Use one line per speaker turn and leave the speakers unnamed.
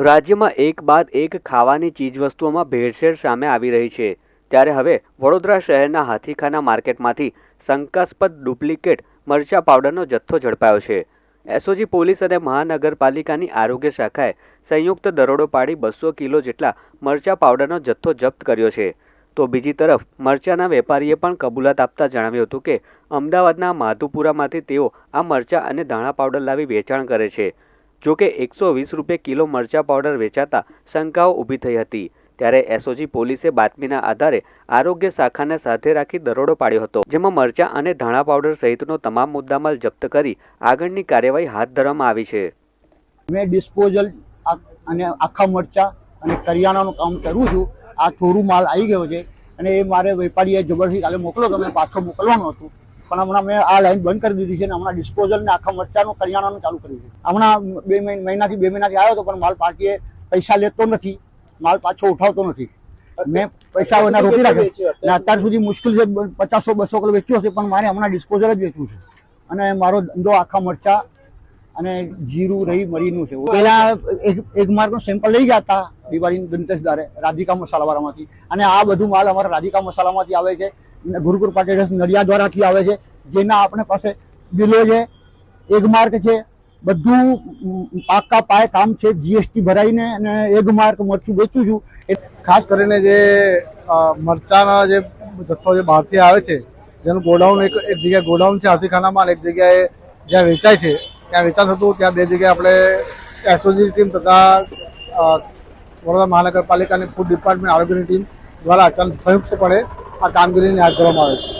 રાજ્યમાં એક બાદ એક ખાવાની ચીજવસ્તુઓમાં ભેળસેળ સામે આવી રહી છે. ત્યારે હવે વડોદરા શહેરના હાથીખાના માર્કેટમાંથી શંકાસ્પદ ડુપ્લિકેટ મરચા પાવડરનો જથ્થો ઝડપાયો છે. એસઓજી પોલીસ અને મહાનગરપાલિકાની આરોગ્ય શાખાએ સંયુક્ત દરોડો પાડી બસો કિલો જેટલા મરચા પાવડરનો જથ્થો જપ્ત કર્યો છે. તો બીજી તરફ, મરચાના વેપારીએ પણ કબૂલાત આપતા જણાવ્યું હતું કે, અમદાવાદના માધુપુરામાંથી તેઓ આ મરચા અને ધાણા પાવડર લાવી વેચાણ કરે છે. જો કે એકસો વીસ રૂપિયા કિલો મરચા પાવડર વેચાતા શંકાઓ ઊભી થઈ હતી. ત્યારે એસઓજી પોલીસે બાતમીના આધારે આરોગ્ય શાખાને સાથે રાખી દરોડો પાડ્યો હતો, જેમાં મરચા અને ધાણા પાવડર સહિતનો તમામ મુદ્દામાલ જપ્ત કરી આગળની કાર્યવાહી હાથ ધરવામાં આવી છે.
મેં ડિસ્પોઝલ અને આખા મરચા અને કરિયાણાનું કામ કરું છું. આ થોડું માલ આવી ગયો છે અને એ મારે વેપારીએ જબરથી કાલે મોકલો તમે પાછો મોકલવાનો હતું. પણ હમણાં મેં આ લાઈન બંધ કરી દીધી છે અને હમણાં ડિસ્પોઝલ ને આખા મરચાનું કરિયાણાનું ચાલુ કર્યું છે. હમણાં બે મહિ- મહિનાથી બે મહિનાથી આવ્યો હતો પણ માલ પાર્ટીએ પૈસા લેતો નથી. માલ પાછો ઉઠાવતો નથી. મેં પૈસા એના રોકી રાખ્યો. અને અત્યાર સુધી? મુશ્કેલ છે પચાસો બસો કિલો વેચ્યું હશે પણ મારે હમણાં ડિસ્પોઝલ જ વેચવું છે. અને મારો ધંધો આખા મરચા અને જીરું રહી મરીનું છે. પેલા એક એક માર્કનું સેમ્પલ લઈ ગયા હતા દિવાળી ધનતેસદારે રાધિકા મસાલાવાળામાંથી. અને આ બધું માલ અમારા રાધિકા મસાલામાંથી આવે છે. ગુરુકુર પાટેલ નડિયા દ્વારાથી આવે છે. જેના આપણે પાસે બિલો છે એક માર્ક છે. બધું પાક્કા પાકા પાય કામ છે. જીએસટી ભરાઈને અને એક માર્ક મરચું વેચું છું.
ખાસ કરીને જે મરચાના જે જથ્થો જે બહારથી આવે છે જેનું ગોડાઉન એક એક જગ્યાએ ગોડાઉન છે. હાથીખાનામાં એક જગ્યાએ જ્યાં વેચાય છે ત્યાં વેચાણ થતું ત્યાં બે જગ્યાએ આપણે એસઓજીની ટીમ તથા વડોદરા મહાનગરપાલિકાની ફૂડ ડિપાર્ટમેન્ટ આરોગ્યની ટીમ દ્વારા સંયુક્તપણે આ કામગીરીને હાથ ધરવામાં આવે છે.